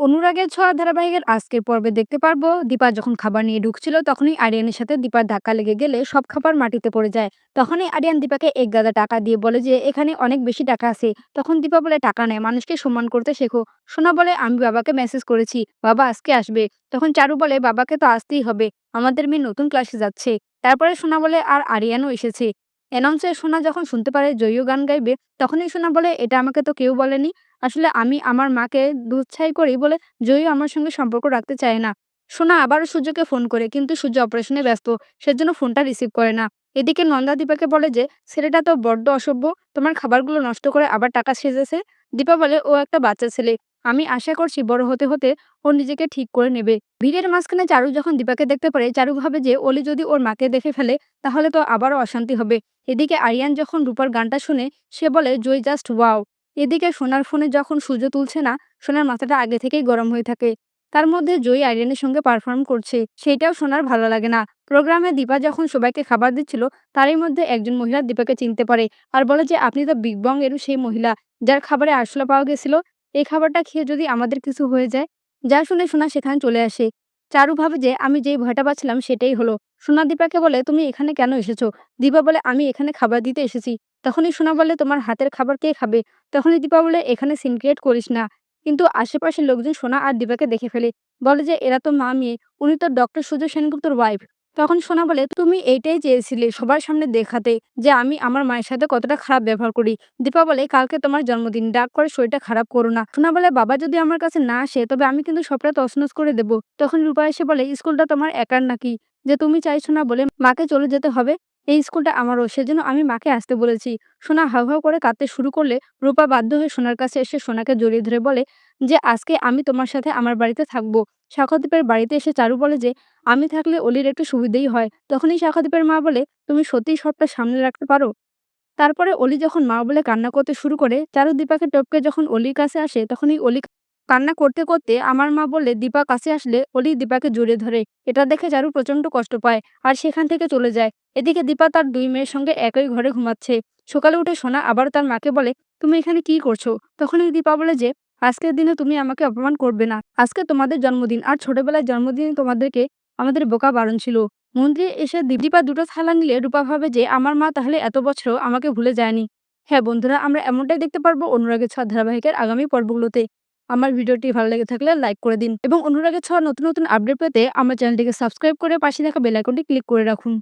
অনুরাগের ছোঁয়া ধারাবাহিকের আজকের পর্বে দেখতে পারব। দীপা যখন খাবার নিয়ে ঢুকছিল, তখনই আরিয়ানের সাথে দীপার ধাক্কা লেগে গেলে সব খাবার মাটিতে পড়ে যায়। তখনই আরিয়ান দীপাকে এক গাদা টাকা দিয়ে বলে যে, এখানে অনেক বেশি টাকা আছে। তখন দীপা বলে, টাকা নেয়, মানুষকে সম্মান করতে শেখো। সোনা বলে, আমি বাবাকে মেসেজ করেছি, বাবা আজকে আসবে। তখন চারু বলে, বাবাকে তো আসতেই হবে, আমাদের মেয়ে নতুন ক্লাসে যাচ্ছে। তারপরে সোনা বলে, আর আরিয়ানও এসেছে। অ্যানাউন্সে সোনা যখন শুনতে পারে, জয়ীয় গান গাইবে, তখনই সোনা বলে, এটা আমাকে তো কেউ বলেনি। আসলে আমি আমার মাকে দুধছাই করি বলে জয়ী আমার সঙ্গে সম্পর্ক রাখতে চায় না। সোনা আবারও সূর্যকে ফোন করে কিন্তু সূর্য অপারেশনে ব্যস্ত, সেজন্য ফোনটা রিসিভ করে না। এদিকে নন্দা দীপাকে বলে যে, ছেলেটা তো বড্ড অসভ্য, তোমার খাবারগুলো নষ্ট করে আবার টাকা সেজেছে দীপা বলে, ও একটা বাচ্চা ছেলে। আমি আশা করছি বড় হতে হতে ও নিজেকে ঠিক করে নেবে। ভিড়ের মাঝখানে চারু যখন দীপাকে দেখতে পারে, চারু ভাবে যে অলি যদি ওর মাকে দেখে ফেলে, তাহলে তো আবারও অশান্তি হবে। এদিকে আরিয়ান যখন রূপার গানটা শুনে, সে বলে, জয় জাস্ট ওয়াও। এদিকে সোনার ফোনে যখন সূর্য তুলছে না, সোনার মাথাটা আগে থেকেই গরম হয়ে থাকে। তার মধ্যে জয়ী আরিয়ানের সঙ্গে পারফর্ম করছে। সেটাও সোনার ভালো লাগে না। প্রোগ্রামে দীপা যখন সবাইকে খাবার দিচ্ছিল, তারই মধ্যে একজন মহিলা দীপাকে চিনতে পারে আর বলে যে, আপনি তো বিগ বং এরও সেই মহিলা। যার খাবারে আরশোলা পাওয়া গেছিল, এই খাবারটা খেয়ে যদি আমাদের কিছু হয়ে যায়? যা শুনে সোনা সেখানে চলে আসে। চারু ভাবে যে, আমি যেই ভয়টা পাচ্ছিলাম সেটাই হলো। সোনা দীপাকে বলে, তুমি এখানে কেন এসেছ? দীপা বলে, আমি এখানে খাবার দিতে এসেছি। তখনই সোনা বলে, তোমার হাতের খাবার কে খাবে? তখনই দীপা বলে, এখানে সিন ক্রিয়েট করিস না। কিন্তু আশেপাশের লোকজন সোনা আর দীপাকে দেখে ফেলে। বলে যে, এরা তো মা মেয়ে, উনি তো ডক্টর সুজয় সেনগুপ্তর ওয়াইফ তখন সোনা বলে, তুমি এইটাই চেয়েছিলে সবার সামনে দেখাতে যে, আমি আমার মায়ের সাথে কতটা খারাপ ব্যবহার করি। দীপা বলে, কালকে তোমার জন্মদিন, ডাক করে শরীরটা খারাপ করো না। সোনা বলে, বাবা যদি আমার কাছে না আসে, তবে আমি কিন্তু সবটা তসনস করে দেব। তখন রূপা এসে বলে, স্কুলটা তোমার একার নাকি? যে, তুমি চাইছো না বলে মাকে চলে যেতে হবে? এই স্কুলটা আমারও, সেজন্য আমি মাকে আসতে বলেছি। সোনা হাউ হাউ করে কাঁদতে শুরু করলে রূপা বাধ্য হয়ে সোনার কাছে এসে সোনাকে জড়িয়ে ধরে বলে, যে আজকে আমি তোমার সাথে আমার বাড়িতে থাকব। শাখাদীপের বাড়িতে এসে চারু বলে যে, আমি থাকলে অলির একটু সুবিধেই হয়। তখনই শাখাদীপের মা বলে, তুমি সত্যিই সবটা সামনে রাখতে পারো? তারপরে অলি যখন মা বলে কান্না করতে শুরু করে, চারু দীপাকে টপকে যখন অলির কাছে আসে, তখনই অলি কান্না করতে করতে আমার মা বললে দীপা কাছে আসলে অলি দীপাকে জড়িয়ে ধরে। এটা দেখে চারু প্রচণ্ড কষ্ট পায়, আর সেখান থেকে চলে যায়। এদিকে দীপা তার দুই মেয়ের সঙ্গে একই ঘরে ঘুমাচ্ছে। সকালে উঠে সোনা আবার তার মাকে বলে, তুমি এখানে কি করছ? তখনই দীপা বলে যে, আজকের দিনে তুমি আমাকে অপমান করবে না। আজকে তোমাদের জন্মদিন আর ছোটবেলায় জন্মদিনে তোমাদেরকে আমাদের বোকা বারণ ছিল। মন্দিরে এসে দীপা দুটো থালা নিলে রূপা ভাবে যে, আমার মা তাহলে এত বছর আমাকে ভুলে যায়নি। হ্যাঁ বন্ধুরা, আমরা এমনটাই দেখতে পারব অনুরাগের ছ ধারাবাহিকের আগামী পর্বগুলোতে। আমার ভিডিওটি ভালো লেগে থাকলে লাইক করে দিন এবং অনুরাগের ছ নতুন নতুন আপডেট পেতে আমার চ্যানেলটিকে সাবস্ক্রাইব করে পাশে থাকা বেল আইকনটি ক্লিক করে রাখুন।